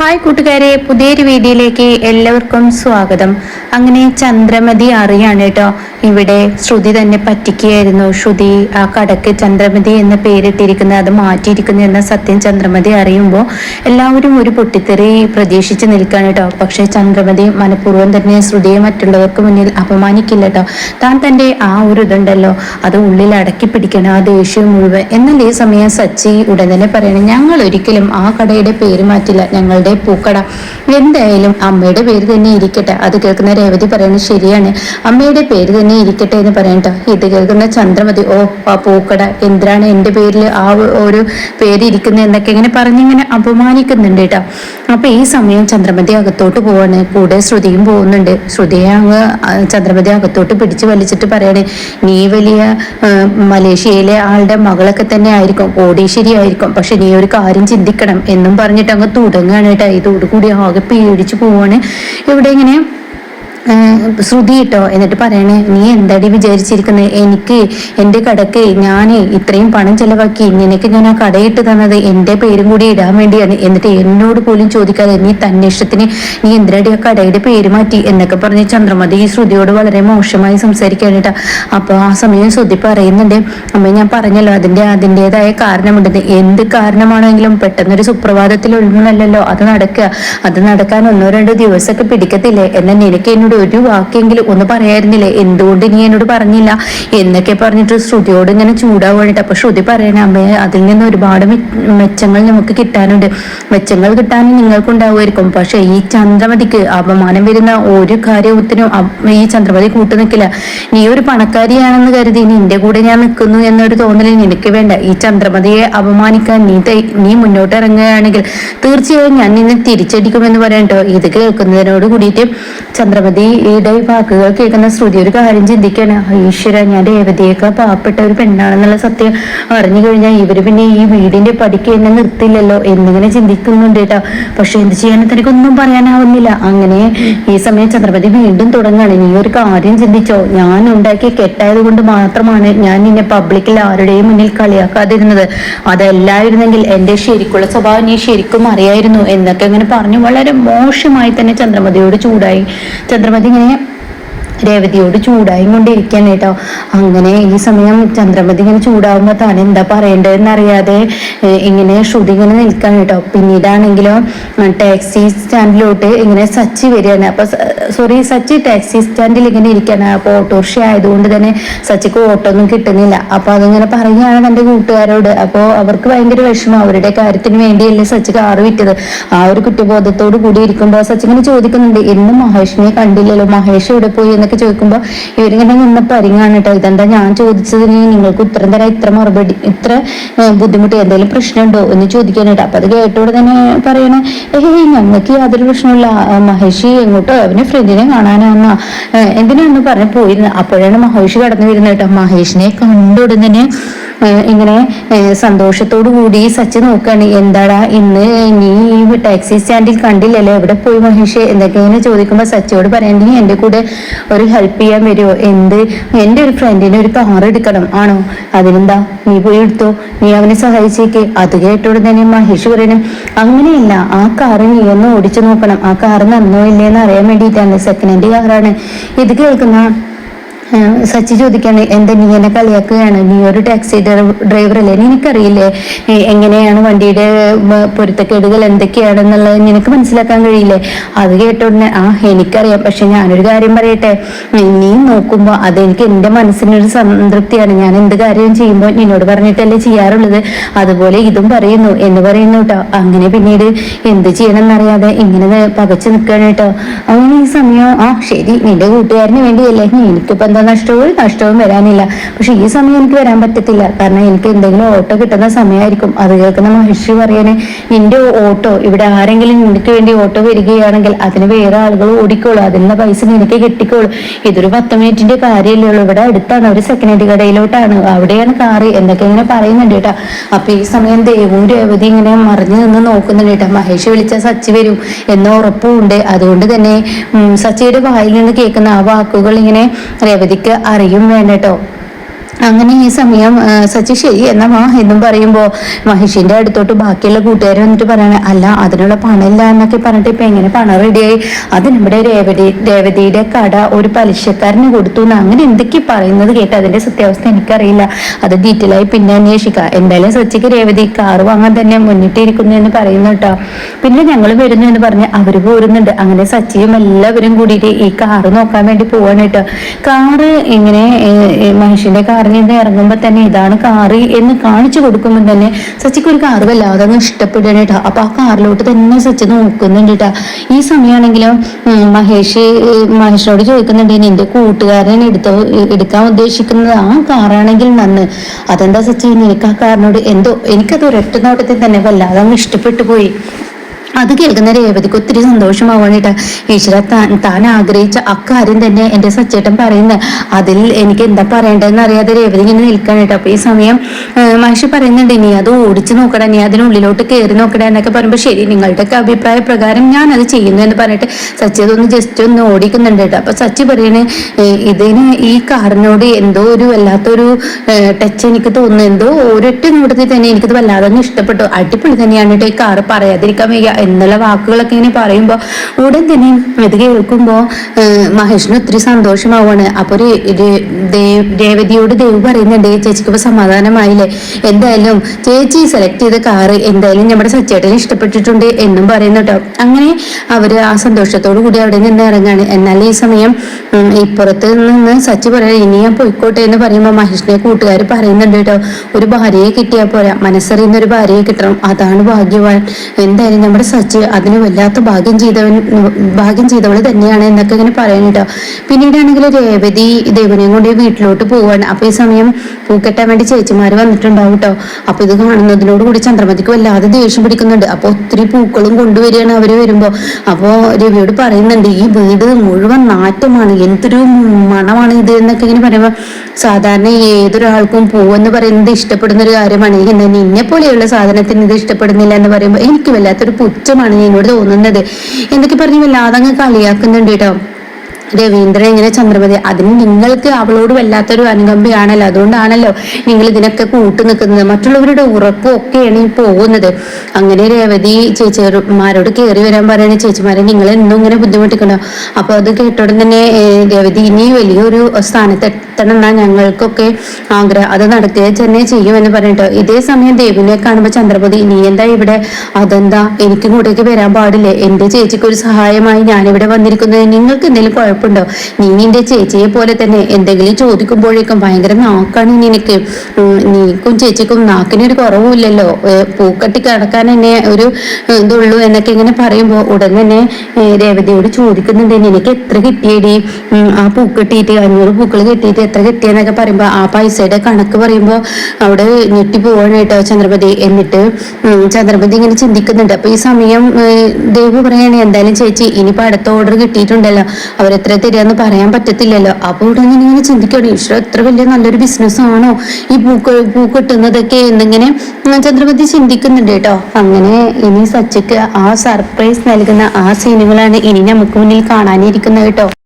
Hi കൂട്ടുകാരെ പുതിയൊരു വീഡിയോയിലേക്ക് എല്ലാവർക്കും സ്വാഗതം. അങ്ങനെ ചന്ദ്രമതി അറിയാണ് കേട്ടോ. ഇവിടെ ശ്രുതി തന്നെ പറ്റിക്കുകയായിരുന്നു. ശ്രുതി ആ കടക്ക് ചന്ദ്രമതി എന്ന പേരിട്ടിരിക്കുന്നത് അത് മാറ്റിയിരിക്കുന്നു എന്ന സത്യം ചന്ദ്രമതി അറിയുമ്പോൾ എല്ലാവരും ഒരു പൊട്ടിത്തെറി പ്രതീക്ഷിച്ച് നിൽക്കുകയാണ് കേട്ടോ. പക്ഷേ ചന്ദ്രമതി മനഃപൂർവം തന്നെ ശ്രുതിയെ മറ്റുള്ളവർക്ക് മുന്നിൽ അപമാനിക്കില്ല കേട്ടോ. താൻ തന്റെ ആ ഒരു ഇതുണ്ടല്ലോ അത് ഉള്ളിൽ അടക്കി പിടിക്കണം ആ ദേഷ്യം മുഴുവൻ. എന്നാൽ ഈ സമയം സച്ചി ഉടൻ തന്നെ പറയണം ഞങ്ങൾ ഒരിക്കലും ആ കടയുടെ പേര് മാറ്റില്ല. ഞങ്ങളുടെ പൂക്കട. എന്തായാലും അമ്മയുടെ പേര് തന്നെ ഇരിക്കട്ടെ. അത് കേൾക്കുന്ന രേവതി പറയുന്നത് ശരിയാണ്. അമ്മയുടെ പേര് തന്നെ ഇരിക്കട്ടെ എന്ന് പറയട്ടോ ഇത് കേൾക്കുന്ന ചന്ദ്രമതി ഓ ആ പൂക്കട. എന്തിനാണ് എന്റെ പേരിൽ ആ ഒരു പേര് ഇരിക്കുന്നത്? എന്നൊക്കെ ഇങ്ങനെ പറഞ്ഞിങ്ങനെ അപമാനിക്കുന്നുണ്ട് കേട്ടോ. അപ്പൊ ഈ സമയം ചന്ദ്രമതി അകത്തോട്ട് പോവാണ്. കൂടെ ശ്രുതിയും പോകുന്നുണ്ട്. ശ്രുതിയെ അങ്ങ് ചന്ദ്രമതി അകത്തോട്ട് പിടിച്ചു വലിച്ചിട്ട് പറയണേ നീ വലിയ മലേഷ്യയിലെ ആളുടെ മകളൊക്കെ തന്നെ ആയിരിക്കും. കോടീശ്വരി ആയിരിക്കും. പക്ഷെ നീ ഒരു കാര്യം ചിന്തിക്കണം എന്നും പറഞ്ഞിട്ട് അങ്ങ് തുടങ്ങുകയാണ്. കേട്ടോ ഇതോടുകൂടി ആകെ പേടിച്ച് പോവാണ്. ഇവിടെ ഇങ്ങനെ ശ്രുതി കേട്ടോ എന്നിട്ട് പറയണേ നീ എന്താടി വിചാരിച്ചിരിക്കുന്നത് എനിക്ക് എന്റെ കടക്ക് ഞാൻ ഇത്രയും പണം ചെലവാക്കി നിനക്ക് ഞാൻ ആ കടയിട്ട് തന്നത് എന്റെ പേരും കൂടി ഇടാൻ വേണ്ടിയാണ്. എന്നിട്ട് എന്നോട് പോലും ചോദിക്കാതെ നീ തന്നെ ഇഷ്ടത്തിന് നീ എന്തിനാടി ആ കടയുടെ പേര് മാറ്റി? എന്നൊക്കെ പറഞ്ഞ് ചന്ദ്രമതി ഈ ശ്രുതിയോട് വളരെ മോശമായി സംസാരിക്കാൻ കേട്ടോ. അപ്പോൾ ആ സമയം ശ്രുതി പറയുന്നുണ്ട് അമ്മ ഞാൻ പറഞ്ഞല്ലോ അതിന്റെ അതിന്റെതായ കാരണമുണ്ടെന്ന്. എന്ത് കാരണമാണെങ്കിലും പെട്ടെന്നൊരു സുപ്രഭാതത്തിൽ ഒഴുകുന്നല്ലോ അത് നടക്കുക. അത് നടക്കാൻ ഒന്നോ രണ്ടോ ദിവസമൊക്കെ പിടിക്കത്തില്ലേ? എന്നാൽ നിനക്ക് എന്നോട് ഒരു വാക്കെങ്കിലും ഒന്ന് പറയായിരുന്നില്ലേ? എന്തുകൊണ്ട് നീ എന്നോട് പറഞ്ഞില്ല? എന്നൊക്കെ പറഞ്ഞിട്ട് ശ്രുതിയോട് ഇങ്ങനെ ചൂടാവാണിട്ട്. അപ്പൊ ശ്രുതി പറയണേ അമ്മയെ അതിൽ നിന്ന് ഒരുപാട് മെച്ചങ്ങൾ നമുക്ക് കിട്ടാനുണ്ട്. മെച്ചങ്ങൾ കിട്ടാനും നിങ്ങൾക്കുണ്ടാവുമായിരിക്കും. പക്ഷെ ഈ ചന്ദ്രമതിക്ക് അപമാനം വരുന്ന ഒരു കാര്യത്തിനും ഈ ചന്ദ്രമതി കൂട്ടു നിൽക്കില്ല നീ ഒരു പണക്കാരിയാണെന്ന് കരുതി നിന്റെ കൂടെ ഞാൻ നിൽക്കുന്നു എന്നൊരു തോന്നൽ നിനക്ക് വേണ്ട. ഈ ചന്ദ്രമതിയെ അപമാനിക്കാൻ നീ നീ മുന്നോട്ട് ഇറങ്ങുകയാണെങ്കിൽ തീർച്ചയായും ഞാൻ നിന്നെ തിരിച്ചടിക്കുമെന്ന് പറയണ്ടോ ഇത് കേൾക്കുന്നതിനോട് കൂടിയിട്ട് ചന്ദ്രമതിയുടെ ഈ വാക്കുകൾ കേൾക്കുന്ന ശ്രുതി ഒരു കാര്യം ചിന്തിക്കാണ്. ഈശ്വര ഞാൻ രേവതിയേക്കാൾ പാവപ്പെട്ട ഒരു പെണ്ണാണെന്നുള്ള സത്യം അറിഞ്ഞു കഴിഞ്ഞാൽ ഇവർ പിന്നെ ഈ വീടിന്റെ പടിക്ക് എന്നെ നിർത്തില്ലല്ലോ എന്നിങ്ങനെ ചിന്തിക്കുന്നുണ്ട് കേട്ടോ. പക്ഷെ എന്ത് ചെയ്യാനും തനിക്കൊന്നും പറയാനാവുന്നില്ല. അങ്ങനെ ഈ സമയം ചന്ദ്രപതി വീണ്ടും തുടങ്ങാണ് നീ ഒരു കാര്യം ചിന്തിച്ചോ. ഞാൻ ഉണ്ടാക്കിയ കെട്ടായത് കൊണ്ട് മാത്രമാണ് ഞാൻ നിന്നെ പബ്ലിക്കിൽ ആരുടെയും മുന്നിൽ കളിയാക്കാതിരുന്നത്. അതല്ലായിരുന്നെങ്കിൽ എന്റെ ശരിക്കുള്ള സ്വഭാവം നീ ശരിക്കും അറിയായിരുന്നു എന്നൊക്കെ അങ്ങനെ പറഞ്ഞു വളരെ മോശമായി തന്നെ ചന്ദ്രമതിയോട് ചൂടായി. ചന്ദ്രമതി ഇങ്ങനെ രേവതിയോട് ചൂടായും കൊണ്ടിരിക്കാൻ കേട്ടോ. അങ്ങനെ ഈ സമയം ചന്ദ്രമതി ഇങ്ങനെ ചൂടാവുമ്പോൾ താൻ എന്താ പറയേണ്ടതെന്ന് അറിയാതെ ഇങ്ങനെ ശ്രുതി ഇങ്ങനെ നിൽക്കാൻ കേട്ടോ. പിന്നീടാണെങ്കിലോ ടാക്സി സ്റ്റാൻഡിലോട്ട് ഇങ്ങനെ സച്ചി വരികയാണ്. അപ്പൊ സോറി സച്ചി ടാക്സി സ്റ്റാൻഡിൽ ഇങ്ങനെ ഇരിക്കുകയാണ്. അപ്പൊ ഓട്ടോറിക്ഷ ആയതുകൊണ്ട് തന്നെ സച്ചിക്ക് ഓട്ടോ ഒന്നും കിട്ടുന്നില്ല. അപ്പൊ അതിങ്ങനെ പറയുകയാണ് തന്റെ കൂട്ടുകാരോട്. അപ്പോൾ അവർക്ക് ഭയങ്കര വിഷമം. അവരുടെ കാര്യത്തിന് വേണ്ടിയല്ലേ സച്ചി കാറ് വിറ്റത്. ആ ഒരു കുറ്റബോധത്തോട് കൂടി ഇരിക്കുമ്പോൾ സച്ചി ഇങ്ങനെ ചോദിക്കുന്നുണ്ട് ഇന്ന് മഹേഷിനെ കണ്ടില്ലല്ലോ. മഹേഷ് എവിടെ പോയി? എന്നൊക്കെ ചോദിക്കുമ്പോൾ ഇവരിങ്ങനെ നിന്ന് പരിങ്ങാണ് കേട്ടോ ഇതെന്താ ഞാൻ ചോദിച്ചതിന് നിങ്ങൾക്ക് ഉത്തരം തരാൻ ഇത്ര മറുപടി ഇത്ര ബുദ്ധിമുട്ട് എന്തെങ്കിലും പ്രശ്നമുണ്ടോ? എന്ന് ചോദിക്കാനായിട്ട്. അപ്പൊ അത് കേട്ടോടെ തന്നെ പറയണേ ഏയ് ഞങ്ങൾക്ക് യാതൊരു പ്രശ്നമില്ല മഹേഷി എങ്ങോട്ടോ? അവന് ഫ്രണ്ടിനെ കാണാനാന്നാ. ഏഹ്, എന്തിനാന്ന് പറഞ്ഞ് പോയിരുന്നു? അപ്പോഴാണ് മഹേഷ് കടന്നു വരുന്നത് കേട്ടോ മഹേഷിനെ കണ്ടുടനെ ഏഹ്, ഇങ്ങനെ സന്തോഷത്തോടു കൂടി സച്ച് നോക്കുകയാണ് എന്താടാ ഇന്ന് നീ ഈ ടാക്സി സ്റ്റാൻഡിൽ കണ്ടില്ലല്ലോ? എവിടെ പോയി മഹേഷ്? എന്തൊക്കെ ഇങ്ങനെ ചോദിക്കുമ്പോൾ സച്ചിയോട് പറയാൻ നീ എന്റെ കൂടെ ഒരു ഹെൽപ്പ് ചെയ്യാൻ വരുമോ എന്ത്? എന്റെ ഒരു ഫ്രണ്ടിന് ഒരു കാർ എടുക്കണം. ആണോ? അതിനെന്താ? നീ പോയി എടുത്തോ? നീ അവനെ സഹായിച്ചേക്ക്? അത് കേട്ടോട് തന്നെ മഹേഷ് പറയണം അങ്ങനെയല്ല ആ കാറ് നീ ഒന്ന് ഓടിച്ചു നോക്കണം. ആ കാർ നന്നോ ഇല്ലേന്ന് അറിയാൻ വേണ്ടിയിട്ടാണ്. സെക്കൻഡ് ഹാൻഡ് കാറാണ് ഇത് കേൾക്കുന്ന സച്ചി ചോദിക്കാണ് എന്താ നീ എന്നെ കളിയാക്കുകയാണ്? നീ ഒരു ടാക്സി ഡ്രൈവർ അല്ലേ? നിനക്കറിയില്ലേ? എങ്ങനെയാണ് വണ്ടിയുടെ പൊരുത്തക്കേടുകൾ എന്തൊക്കെയാണെന്നുള്ളത് നിനക്ക് മനസ്സിലാക്കാൻ കഴിയില്ലേ? അത് കേട്ടോടനെ ആ എനിക്കറിയാം. പക്ഷെ ഞാനൊരു കാര്യം പറയട്ടെ? നീ നോക്കുമ്പോൾ അതെനിക്ക് എന്റെ മനസ്സിനൊരു സംതൃപ്തിയാണ്. ഞാൻ എന്ത് കാര്യം ചെയ്യുമ്പോൾ നിന്നോട് പറഞ്ഞിട്ടല്ലേ ചെയ്യാറുള്ളത്? അതുപോലെ ഇതും പറയുന്നു എന്ന് പറയുന്നു കേട്ടോ. അങ്ങനെ പിന്നീട് എന്ത് ചെയ്യണം എന്നറിയാതെ ഇങ്ങനെ പകച്ചു നിൽക്കുകയാണ് കേട്ടോ. അങ്ങനെ ഈ സമയം ആ ശരി നിന്റെ കൂട്ടുകാരന് വേണ്ടിയല്ലേ? നീ എനിക്കിപ്പോ എന്താ നഷ്ടവും നഷ്ടവും വരാനില്ല. പക്ഷെ ഈ സമയം എനിക്ക് വരാൻ പറ്റത്തില്ല. കാരണം എനിക്ക് എന്തെങ്കിലും ഓട്ടോ കിട്ടുന്ന സമയമായിരിക്കും. അത് കേൾക്കുന്ന മഹർഷി പറയണേ നിന്റെ ഓട്ടോ ഇവിടെ ആരെങ്കിലും നിനക്ക് വേണ്ടി ഓട്ടോ വരികയാണെങ്കിൽ അതിന് വേറെ ആളുകൾ ഓടിക്കോളൂ. അതിനുള്ള പൈസ നിനക്ക് കിട്ടിക്കോളൂ. ഇതൊരു പത്ത് മിനിറ്റിന്റെ കാര്യമല്ലേ ഇവിടെ അടുത്താണ്. ഒരു സെക്കൻഡ് ഹാൻഡ് കടയിലോട്ടാണ്. അവിടെയാണ് കാറ്. എന്നൊക്കെ ഇങ്ങനെ പറയുന്നുണ്ട് കേട്ടോ. അപ്പൊ ഈ സമയം ദേവും രേവതി ഇങ്ങനെ മറിഞ്ഞു നിന്ന് നോക്കുന്നുണ്ട് കേട്ടോ. മഹേഷ് വിളിച്ചാൽ സച്ചി വരും എന്ന ഉറപ്പുണ്ട് അതുകൊണ്ട് തന്നെ സച്ചിയുടെ വായിൽ നിന്ന് കേൾക്കുന്ന ആ വാക്കുകൾ ഇങ്ങനെ രേവതിക്ക് അറിയും വേണ്ട കേട്ടോ അങ്ങനെ ഈ സമയം സച്ചി ശരി എന്നാ വാ എന്നും പറയുമ്പോ മഹേഷിന്റെ അടുത്തോട്ട് ബാക്കിയുള്ള കൂട്ടുകാർ വന്നിട്ട് പറയണ അല്ല അതിനുള്ള പണമില്ല എന്നൊക്കെ പറഞ്ഞിട്ട് ഇപ്പൊ എങ്ങനെ പണം റെഡിയായി? അത് നമ്മുടെ രേവതി രേവതിയുടെ കട ഒരു പലിശക്കാരന് കൊടുത്തു എന്ന് അങ്ങനെ എന്തൊക്കെ പറയുന്നത് കേട്ട് അതിന്റെ സത്യാവസ്ഥ എനിക്കറിയില്ല. അത് ഡീറ്റെയിൽ ആയി പിന്നെ അന്വേഷിക്കാം. എന്തായാലും സച്ചിക്ക് രേവതി കാറ് വാങ്ങാൻ തന്നെ മുന്നിട്ടിരിക്കുന്നു എന്ന് പറയുന്നു കേട്ടോ. പിന്നെ ഞങ്ങൾ വരുന്നു എന്ന് പറഞ്ഞ് അവർ പോരുന്നുണ്ട്. അങ്ങനെ സച്ചിയും എല്ലാവരും കൂടിയിട്ട് ഈ കാറ് നോക്കാൻ വേണ്ടി പോവാണ് കേട്ടോ. കാറ് ഇങ്ങനെ മഹിഷിന്റെ മനുഷ്യന്റെ കാറിൽ ഇറങ്ങുമ്പോ തന്നെ ഇതാണ് കാറ് എന്ന് കാണിച്ചു കൊടുക്കുമ്പോൾ തന്നെ സച്ചിക്ക് ഒരു കാറ് വല്ലാതെ ഇഷ്ടപ്പെടുകയാണ് കേട്ടോ അപ്പൊ ആ കാറിലോട്ട് തന്നെ സച്ചി നോക്കുന്നുണ്ട് കേട്ടോ ഈ സമയമാണെങ്കിലും മഹേഷ് മഹേഷിനോട് ചോദിക്കുന്നുണ്ട് നിന്റെ കൂട്ടുകാരനെ എടുത്ത എടുക്കാൻ ഉദ്ദേശിക്കുന്നത് ആ കാറാണെങ്കിൽ നന്ന്. അതെന്താ സച്ചി? നിനക്ക് ആ കാറിനോട് എന്തോ എനിക്കത് ഒരൊറ്റ നോട്ടത്തിൽ തന്നെ വല്ലാതെ ഇഷ്ടപ്പെട്ടു പോയി. അത് കേൾക്കുന്ന രേവതിക്ക് ഒത്തിരി സന്തോഷമാവാനിട്ട്. ഈശ്വര താൻ താൻ ആഗ്രഹിച്ച അക്കാര്യം തന്നെ എന്റെ സച്ചേട്ടൻ പറയുന്നത് അതിൽ എനിക്ക് എന്താ പറയേണ്ടതെന്ന് അറിയാതെ രേവതി ഇങ്ങനെ നിൽക്കാനായിട്ട് അപ്പൊ ഈ സമയം മഹർഷി പറയുന്നുണ്ട് നീ അത് ഓടിച്ചു നോക്കടാ നീ അതിനുള്ളിലോട്ട് കയറി നോക്കടാ എന്നൊക്കെ പറയുമ്പോൾ ശരി നിങ്ങളുടെയൊക്കെ അഭിപ്രായ പ്രകാരം ഞാൻ അത് ചെയ്യുന്നു എന്ന് പറഞ്ഞിട്ട് സച്ചി അതൊന്ന് ജസ്റ്റ് ഒന്ന് ഓടിക്കുന്നുണ്ട് കേട്ടോ. അപ്പൊ സച്ചി പറയണേ "ഏ, ഇതിന് ഈ കാറിനോട് എന്തോ ഒരു വല്ലാത്തൊരു ടച്ച് എനിക്ക് തോന്നുന്നു. എന്തോ ഒരൊറ്റ നോട്ടത്തിൽ തന്നെ എനിക്കത് വല്ലാതെ ഇഷ്ടപ്പെട്ടു. അടിപൊളി തന്നെയാണ് കേട്ടോ ഈ കാറ്. പറയാതിരിക്കാൻ വയ്യ. എന്നുള്ള വാക്കുകളൊക്കെ ഇങ്ങനെ പറയുമ്പോൾ ഉടൻ തന്നെ ഇത് കേൾക്കുമ്പോൾ മഹേഷിന് ഒത്തിരി സന്തോഷമാവാണ് അപ്പോൾ ഒരു രേവതിയോട് ദേവ് പറയുന്നുണ്ട് ചേച്ചിക്ക് ഇപ്പോൾ സമാധാനമായില്ലേ? എന്തായാലും ചേച്ചി സെലക്ട് ചെയ്ത കാറ് എന്തായാലും നമ്മുടെ സച്ചേട്ടന് ഇഷ്ടപ്പെട്ടിട്ടുണ്ട് എന്നും പറയുന്നു കേട്ടോ അങ്ങനെ അവർ ആ സന്തോഷത്തോടു കൂടി അവിടെ നിന്ന് ഇറങ്ങാണ്. എന്നാൽ ഈ സമയം ഇപ്പുറത്ത് നിന്ന് സച്ചി പറയാൻ ഇനി ഞാൻ പോയിക്കോട്ടെ എന്ന് പറയുമ്പോൾ മഹേഷിനെ കൂട്ടുകാർ പറയുന്നുണ്ട് കേട്ടോ ഒരു ഭാര്യയെ കിട്ടിയാൽ പോരാ. മനസ്സറിയുന്ന ഒരു ഭാര്യയെ കിട്ടണം. അതാണ് ഭാഗ്യവാൻ. എന്തായാലും നമ്മുടെ സച്ചി അതിന് വല്ലാത്ത ഭാഗ്യം ചെയ്തവൻ ഭാഗ്യം ചെയ്തവൾ തന്നെയാണ് എന്നൊക്കെ ഇങ്ങനെ പറയുന്നുണ്ട് പിന്നീടാണെങ്കിൽ രേവതി ദേവനെയും കൊണ്ട് വീട്ടിലോട്ട് പോവാണ്. അപ്പൊ ഈ സമയം പൂക്കെട്ടാൻ വേണ്ടി ചേച്ചിമാർ വന്നിട്ടുണ്ടാവും കേട്ടോ. അപ്പൊ ഇത് കാണുന്നതിനോട് കൂടി ചന്ദ്രമതിക്ക് വല്ലാതെ ദേഷ്യം പിടിക്കുന്നുണ്ട്. അപ്പൊ ഒത്തിരി പൂക്കളും കൊണ്ടുവരികയാണ് അവർ വരുമ്പോ. അപ്പോ രവിയോട് പറയുന്നുണ്ട് ഈ വീട് മുഴുവൻ നാറ്റമാണ്. എന്തൊരു മണമാണ് ഇത്? എന്നൊക്കെ ഇങ്ങനെ പറയുമ്പോ സാധാരണ ഏതൊരാൾക്കും പൂവെന്ന് പറയുന്നത് ഇഷ്ടപ്പെടുന്ന ഒരു കാര്യമാണ്. നിന്നെ പോലെയുള്ള സാധനത്തിന് ഇത് ഇഷ്ടപ്പെടുന്നില്ല എന്ന് പറയുമ്പോൾ എനിക്ക് വല്ലാത്തൊരു പുച്ഛമാണ് എന്നോട് തോന്നുന്നത്. എന്തൊക്കെ പറഞ്ഞു വല്ലാതെ അങ്ങ് കളിയാക്കുന്നുണ്ട് കേട്ടോ. രവീന്ദ്രൻ ഇങ്ങനെ ചന്ദ്രമതി? അതിന് നിങ്ങൾക്ക് അവളോട് വല്ലാത്തൊരു അനുകമ്പയാണല്ലോ. അതുകൊണ്ടാണല്ലോ നിങ്ങൾ ഇതിനൊക്കെ കൂട്ടു നിൽക്കുന്നത്. മറ്റുള്ളവരുടെ ഉറപ്പും ഒക്കെയാണ് ഈ പോകുന്നത്. അങ്ങനെ രേവതി ചേച്ചിമാരോട് കയറി വരാൻ പറയുന്ന ചേച്ചിമാരെ നിങ്ങൾ എന്നും ഇങ്ങനെ ബുദ്ധിമുട്ടിക്കണോ? അപ്പൊ അത് കേട്ടോടെ തന്നെ രേവതി ഇനി വലിയൊരു സ്ഥാനത്ത് എത്തണം എന്നാ ഞങ്ങൾക്കൊക്കെ ആഗ്രഹം. അത് നടക്കുക തന്നെ ചെയ്യുമെന്ന് പറഞ്ഞിട്ടോ ഇതേ സമയം ദേവിനെ കാണുമ്പോൾ ചന്ദ്രപതി നീ എന്താ ഇവിടെ? അതെന്താ? എനിക്ക് കൂടെയൊക്കെ വരാൻ പാടില്ലേ? എന്റെ ചേച്ചിക്ക് ഒരു സഹായമായി ഞാനിവിടെ വന്നിരിക്കുന്നത്. നിങ്ങൾക്ക് എന്തെങ്കിലും കുഴപ്പമുണ്ടോ നീ നിന്റെ ചേച്ചിയെ പോലെ തന്നെ എന്തെങ്കിലും ചോദിക്കുമ്പോഴേക്കും ഭയങ്കര നാക്കാണ് നിനക്ക്. നീക്കും ചേച്ചിക്കും നാക്കിനൊരു കുറവുമില്ലല്ലോ. പൂക്കട്ടി കിടക്കാൻ തന്നെ ഒരു ഇതുള്ളൂ എന്നൊക്കെ ഇങ്ങനെ പറയുമ്പോൾ ഉടൻ തന്നെ രേവതിയോട് ചോദിക്കുന്നുണ്ട് നിനക്ക് എത്ര കിട്ടിയടി? ആ പൂക്കെട്ടിയിട്ട് അഞ്ഞൂറ് പൂക്കൾ കിട്ടിയിട്ട് എത്ര കിട്ടിയെന്നൊക്കെ പറയുമ്പോൾ ആ പൈസയുടെ കണക്ക് പറയുമ്പോൾ അവിടെ ഞെട്ടി പോവാണ് കേട്ടോ ചന്ദ്രപതി. എന്നിട്ട് ചന്ദ്രപതി ഇങ്ങനെ ചിന്തിക്കുന്നുണ്ട്. അപ്പൊ ഈ സമയം ദേവ് പറയാണ് എന്തായാലും ചേച്ചി ഇനിയിപ്പോ അടുത്ത ഓർഡർ കിട്ടിയിട്ടുണ്ടല്ലോ. അവരെത്ര തരികയെന്ന് പറയാൻ പറ്റത്തില്ലല്ലോ. അപ്പൊ ഇവിടെ ഇങ്ങനെ ചിന്തിക്കണം ഈശ്വര എത്ര വലിയ നല്ലൊരു ബിസിനസ് ആണോ ഈ പൂക്ക കിട്ടുന്നതൊക്കെ എന്നിങ്ങനെ ചന്ദ്രപതി ചിന്തിക്കുന്നുണ്ട് കേട്ടോ. അങ്ങനെ ഇനി സച്ചിക്ക് ആ സർപ്രൈസ് നൽകുന്ന ആ സീനുകളാണ് ഇനി നമുക്ക് മുന്നിൽ കാണാനിരിക്കുന്നത് കേട്ടോ.